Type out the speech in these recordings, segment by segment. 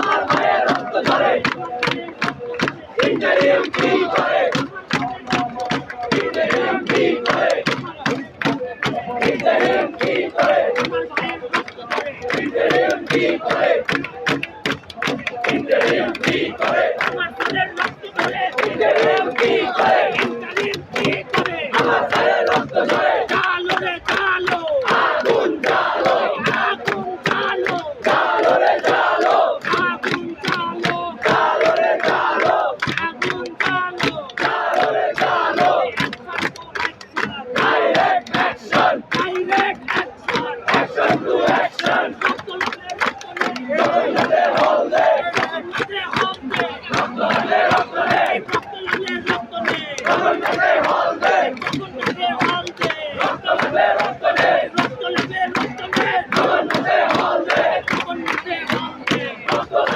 আমার ভাইয়ের রক্ত ধরে ইন্টারিয়াম কি করে ইন্টারিয়াম কি করে ইন্টারিয়াম কি করে ইন্টারিয়াম কি করে ইন্টারিয়াম কি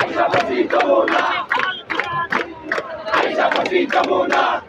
Aisha Pasi Jamuna Aisha Pasi Jamuna